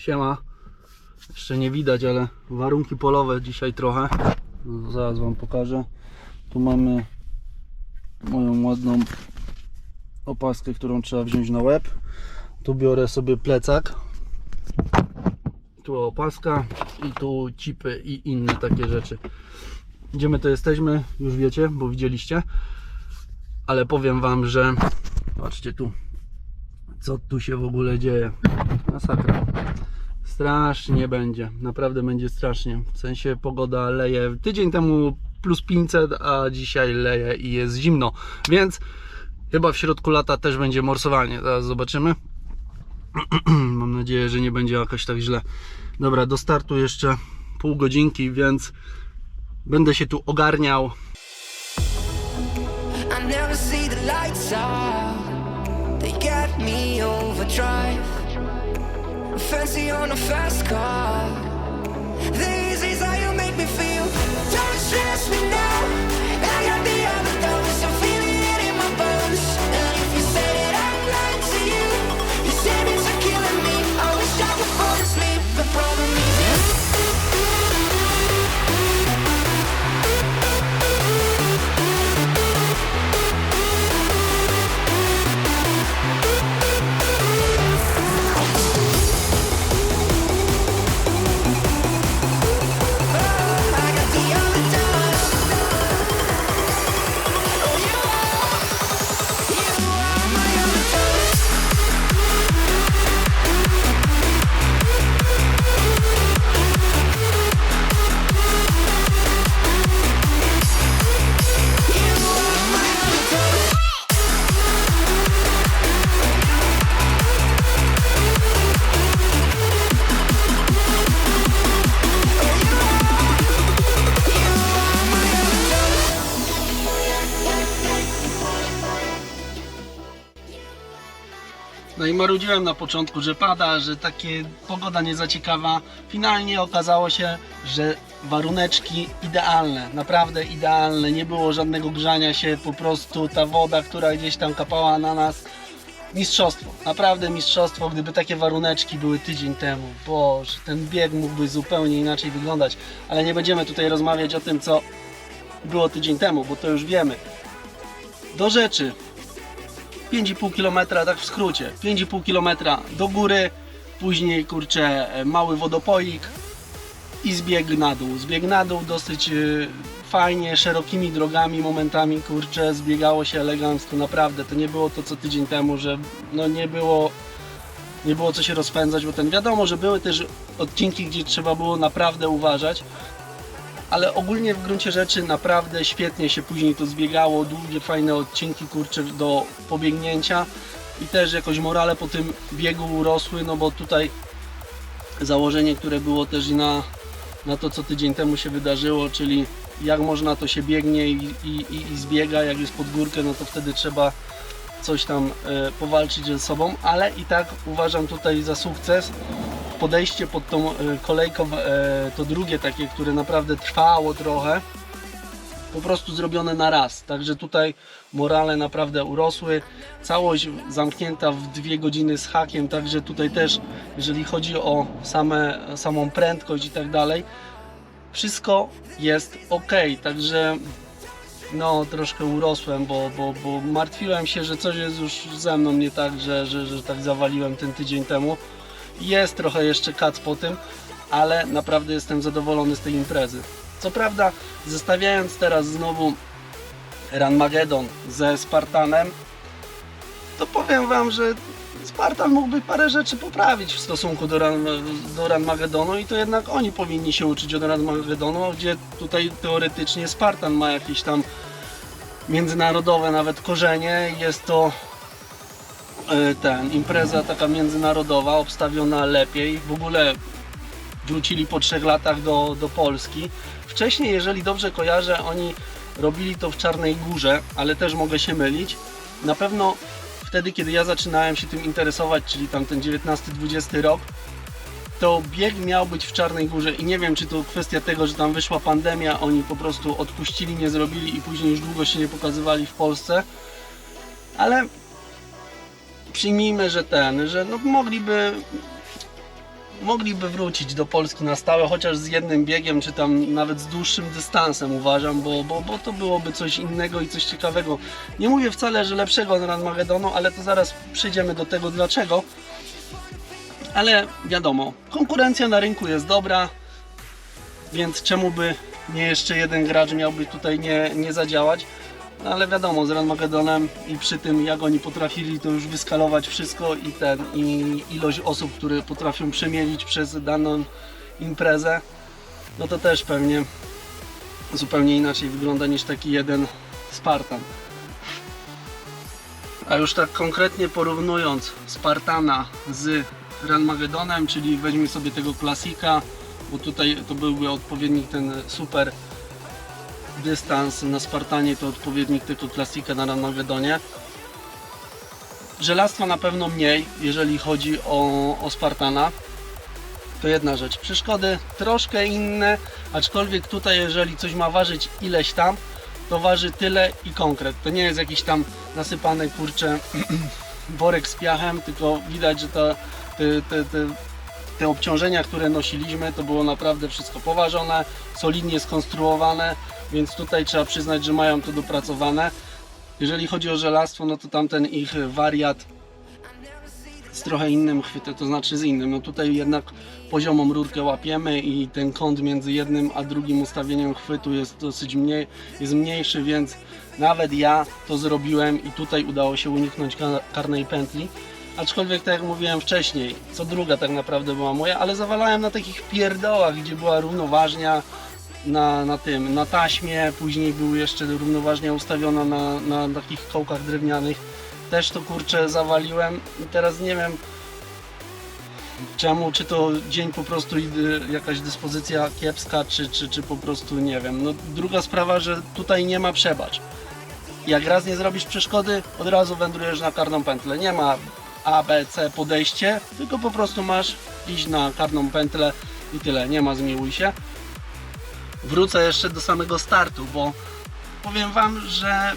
Siema. Jeszcze nie widać, ale warunki polowe dzisiaj trochę. Zaraz Wam pokażę. Tu mamy moją ładną opaskę, którą trzeba wziąć na łeb. Tu biorę sobie plecak. Tu opaska i tu cipy i inne takie rzeczy. Gdzie my to jesteśmy, już wiecie, bo widzieliście. Ale powiem Wam, że patrzcie tu, co tu się w ogóle dzieje. Masakra. Strasznie będzie, naprawdę będzie strasznie. W sensie pogoda leje. Tydzień temu plus 500, a dzisiaj leje i jest zimno. Więc chyba w środku lata też będzie morsowanie. Zaraz zobaczymy. Mam nadzieję, że nie będzie jakoś tak źle. Dobra, do startu jeszcze pół godzinki, więc będę się tu ogarniał. I never see the lights out. They got me overdrive. Fancy on a fast car. No i marudziłem na początku, że pada, że takie pogoda nie zaciekawa. Finalnie okazało się, że waruneczki idealne, naprawdę idealne. Nie było żadnego grzania się, po prostu ta woda, która gdzieś tam kapała na nas. Mistrzostwo, naprawdę mistrzostwo, gdyby takie waruneczki były tydzień temu. Boże, ten bieg mógłby zupełnie inaczej wyglądać, ale nie będziemy tutaj rozmawiać o tym, co było tydzień temu, bo to już wiemy. Do rzeczy, 5,5 km, tak w skrócie. 5,5 km do góry, później kurczę mały wodopoik i zbieg na dół. Zbieg na dół dosyć y, fajnie, szerokimi drogami momentami kurczę zbiegało się elegancko, naprawdę. To nie było to co tydzień temu, że no nie było nie było co się rozpędzać, bo ten wiadomo, że były też odcinki, gdzie trzeba było naprawdę uważać, ale ogólnie w gruncie rzeczy naprawdę świetnie się później to zbiegało, długie, fajne odcinki, kurczę, do pobiegnięcia. I też jakoś morale po tym biegu urosły, no bo tutaj założenie, które było też i na, na to, co tydzień temu się wydarzyło, czyli jak można to się biegnie i, i, i, zbiega, jak jest pod górkę, no to wtedy trzeba coś tam e, powalczyć ze sobą, ale i tak uważam tutaj za sukces podejście pod tą e, kolejką, e, to drugie takie, które naprawdę trwało trochę, po prostu zrobione na raz. Także tutaj morale naprawdę urosły. Całość zamknięta w dwie godziny z hakiem, także tutaj też, jeżeli chodzi o same, samą prędkość i tak dalej, wszystko jest ok. Także no troszkę urosłem, bo, bo, bo martwiłem się, że coś jest już ze mną nie tak, że, że, że tak zawaliłem ten tydzień temu. Jest trochę jeszcze kac po tym, ale naprawdę jestem zadowolony z tej imprezy. Co prawda, zestawiając teraz znowu Ranmagedon ze Spartanem, to powiem Wam, że Spartan mógłby parę rzeczy poprawić w stosunku do, Ran, do Ranmagedonu i to jednak oni powinni się uczyć od Ranmagedonu, gdzie tutaj teoretycznie Spartan ma jakieś tam międzynarodowe nawet korzenie. Jest to ten, impreza taka międzynarodowa, obstawiona lepiej. W ogóle wrócili po trzech latach do, do Polski. Wcześniej, jeżeli dobrze kojarzę, oni robili to w Czarnej Górze, ale też mogę się mylić. Na pewno wtedy, kiedy ja zaczynałem się tym interesować, czyli tam ten 19-20 rok, to bieg miał być w Czarnej Górze i nie wiem, czy to kwestia tego, że tam wyszła pandemia, oni po prostu odpuścili, nie zrobili i później już długo się nie pokazywali w Polsce, ale przyjmijmy, że ten, że no mogliby mogliby wrócić do Polski na stałe, chociaż z jednym biegiem, czy tam nawet z dłuższym dystansem uważam, bo, bo, bo to byłoby coś innego i coś ciekawego. Nie mówię wcale, że lepszego od Ranmagedonu, ale to zaraz przejdziemy do tego dlaczego. Ale wiadomo, konkurencja na rynku jest dobra, więc czemu by nie jeszcze jeden gracz miałby tutaj nie, nie zadziałać. No ale wiadomo, z Ranmagedonem i przy tym jak oni potrafili to już wyskalować wszystko i ten, i ilość osób, które potrafią przemielić przez daną imprezę, no to też pewnie zupełnie inaczej wygląda niż taki jeden Spartan. A już tak konkretnie porównując Spartana z Ranmagedonem, czyli weźmy sobie tego klasika, bo tutaj to byłby odpowiednik ten super dystans na Spartanie to odpowiednik tego klasika na Ranmagedonie. Żelastwa na pewno mniej, jeżeli chodzi o, o Spartana. To jedna rzecz. Przeszkody troszkę inne, aczkolwiek tutaj jeżeli coś ma ważyć ileś tam, to waży tyle i konkret. To nie jest jakiś tam nasypany kurczę worek z piachem, tylko widać, że ta, te, te, te, te obciążenia, które nosiliśmy, to było naprawdę wszystko poważone, solidnie skonstruowane, więc tutaj trzeba przyznać, że mają to dopracowane. Jeżeli chodzi o żelastwo, no to tamten ich wariat z trochę innym chwytem, to znaczy z innym. No tutaj jednak poziomą rurkę łapiemy i ten kąt między jednym a drugim ustawieniem chwytu jest dosyć mniej, jest mniejszy, więc nawet ja to zrobiłem i tutaj udało się uniknąć ka- karnej pętli. Aczkolwiek tak jak mówiłem wcześniej, co druga tak naprawdę była moja, ale zawalałem na takich pierdołach, gdzie była równoważnia na, na tym, na taśmie, później był jeszcze równoważnia ustawiona na, na takich kołkach drewnianych. Też to kurczę zawaliłem i teraz nie wiem czemu, czy to dzień po prostu jakaś dyspozycja kiepska, czy, czy, czy po prostu nie wiem. No druga sprawa, że tutaj nie ma przebacz. Jak raz nie zrobisz przeszkody, od razu wędrujesz na karną pętlę. Nie ma A, B, C podejście, tylko po prostu masz iść na karną pętlę i tyle. Nie ma zmiłuj się. Wrócę jeszcze do samego startu, bo powiem Wam, że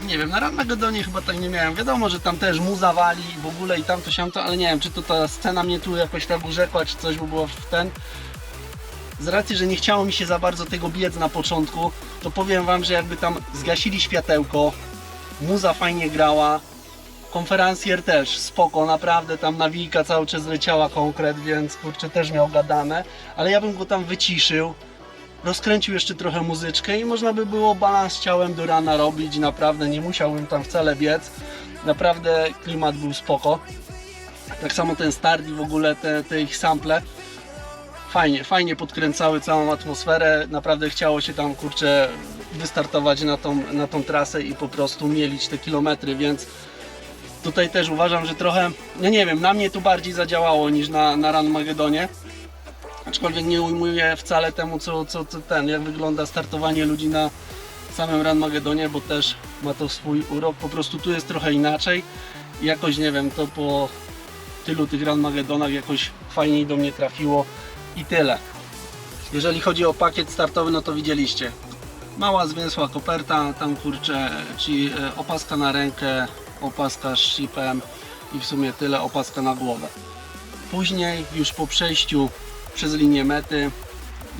nie wiem, na Ranmagedonie chyba tak nie miałem. Wiadomo, że tam też mu zawali i w ogóle i tamto siamto, ale nie wiem, czy to ta scena mnie tu jakoś tak urzekła, czy coś by było w ten. Z racji, że nie chciało mi się za bardzo tego biec na początku, to powiem Wam, że jakby tam zgasili światełko, muza fajnie grała, konferencjer też spoko, naprawdę tam nawijka cały czas leciała konkret, więc kurczę też miał gadane, ale ja bym go tam wyciszył, rozkręcił jeszcze trochę muzyczkę i można by było balans ciałem do rana robić, naprawdę nie musiałbym tam wcale biec, naprawdę klimat był spoko. Tak samo ten start i w ogóle te, te ich sample fajnie, fajnie podkręcały całą atmosferę. Naprawdę chciało się tam kurczę wystartować na tą, na tą trasę i po prostu mielić te kilometry, więc tutaj też uważam, że trochę, no nie wiem, na mnie tu bardziej zadziałało niż na, na Ranmagedonie. Aczkolwiek nie ujmuję wcale temu, co, co, co ten, jak wygląda startowanie ludzi na samym Ranmagedonie, bo też ma to swój urok. Po prostu tu jest trochę inaczej. Jakoś nie wiem, to po tylu tych Ranmagedonach jakoś fajniej do mnie trafiło i tyle. Jeżeli chodzi o pakiet startowy, no to widzieliście. Mała zwięzła koperta, tam kurczę, czyli e, opaska na rękę, opaska z shipem i w sumie tyle, opaska na głowę. Później już po przejściu przez linię mety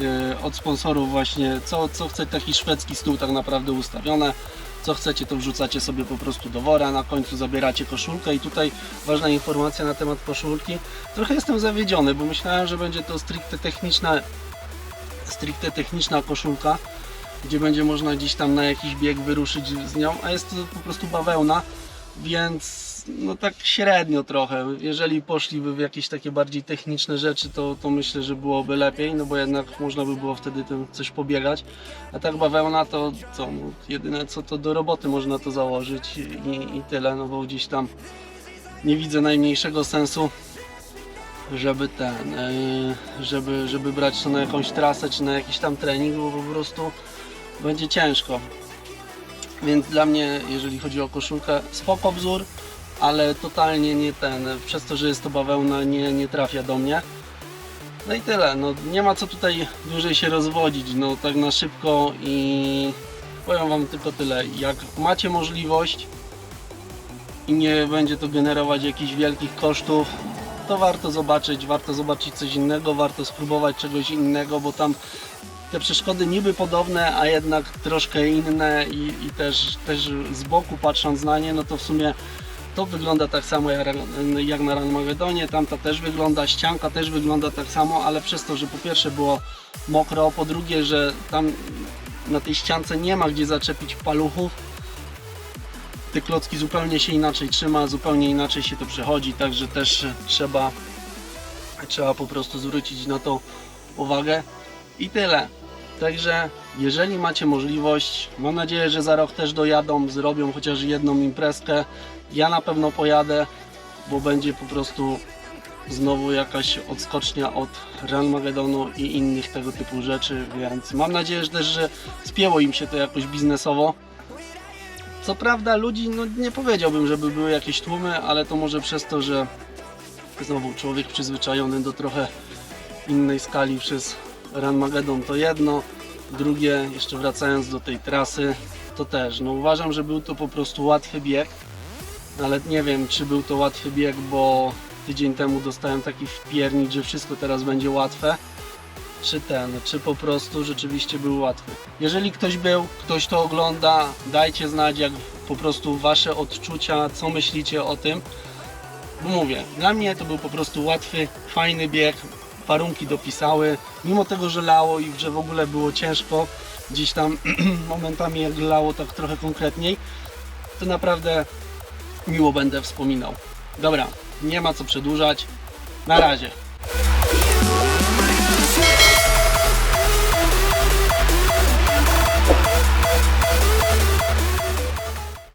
e, od sponsorów właśnie co, co chce taki szwedzki stół tak naprawdę ustawione co chcecie to wrzucacie sobie po prostu do wora, na końcu zabieracie koszulkę i tutaj ważna informacja na temat koszulki. Trochę jestem zawiedziony, bo myślałem, że będzie to stricte techniczna stricte techniczna koszulka, gdzie będzie można gdzieś tam na jakiś bieg wyruszyć z nią, a jest to po prostu bawełna, więc no tak średnio trochę. Jeżeli poszliby w jakieś takie bardziej techniczne rzeczy, to, to myślę, że byłoby lepiej, no bo jednak można by było wtedy tym coś pobiegać. A tak bawełna to co, no, jedyne co to do roboty można to założyć i, i tyle, no bo gdzieś tam nie widzę najmniejszego sensu żeby ten, yy, żeby, żeby brać to na jakąś trasę czy na jakiś tam trening, bo po prostu będzie ciężko. Więc dla mnie, jeżeli chodzi o koszulkę, spoko wzór, ale totalnie nie ten, przez to, że jest to bawełna, nie, nie trafia do mnie. No i tyle, no nie ma co tutaj dłużej się rozwodzić, no tak na szybko i powiem Wam tylko tyle, jak macie możliwość i nie będzie to generować jakichś wielkich kosztów, to warto zobaczyć, warto zobaczyć coś innego, warto spróbować czegoś innego, bo tam te przeszkody niby podobne, a jednak troszkę inne i, i też, też z boku patrząc na nie, no to w sumie to wygląda tak samo jak, na Ranmagedonie, tamta też wygląda, ścianka też wygląda tak samo, ale przez to, że po pierwsze było mokro, po drugie, że tam na tej ściance nie ma gdzie zaczepić paluchów, te klocki zupełnie się inaczej trzyma, zupełnie inaczej się to przechodzi, także też trzeba, trzeba po prostu zwrócić na to uwagę i tyle. Także jeżeli macie możliwość, mam nadzieję, że za rok też dojadą, zrobią chociaż jedną imprezkę. Ja na pewno pojadę, bo będzie po prostu znowu jakaś odskocznia od Real Magedonu i innych tego typu rzeczy, więc mam nadzieję że też, że spięło im się to jakoś biznesowo. Co prawda ludzi, no nie powiedziałbym, żeby były jakieś tłumy, ale to może przez to, że znowu człowiek przyzwyczajony do trochę innej skali przez Run Magedon to jedno, drugie, jeszcze wracając do tej trasy, to też. No uważam, że był to po prostu łatwy bieg, ale nie wiem, czy był to łatwy bieg, bo tydzień temu dostałem taki wpiernik, że wszystko teraz będzie łatwe, czy ten, czy po prostu rzeczywiście był łatwy. Jeżeli ktoś był, ktoś to ogląda, dajcie znać, jak po prostu wasze odczucia, co myślicie o tym. Bo mówię, dla mnie to był po prostu łatwy, fajny bieg, warunki dopisały, mimo tego, że lało i że w ogóle było ciężko, gdzieś tam momentami jak lało tak trochę konkretniej, to naprawdę miło będę wspominał. Dobra, nie ma co przedłużać, na razie.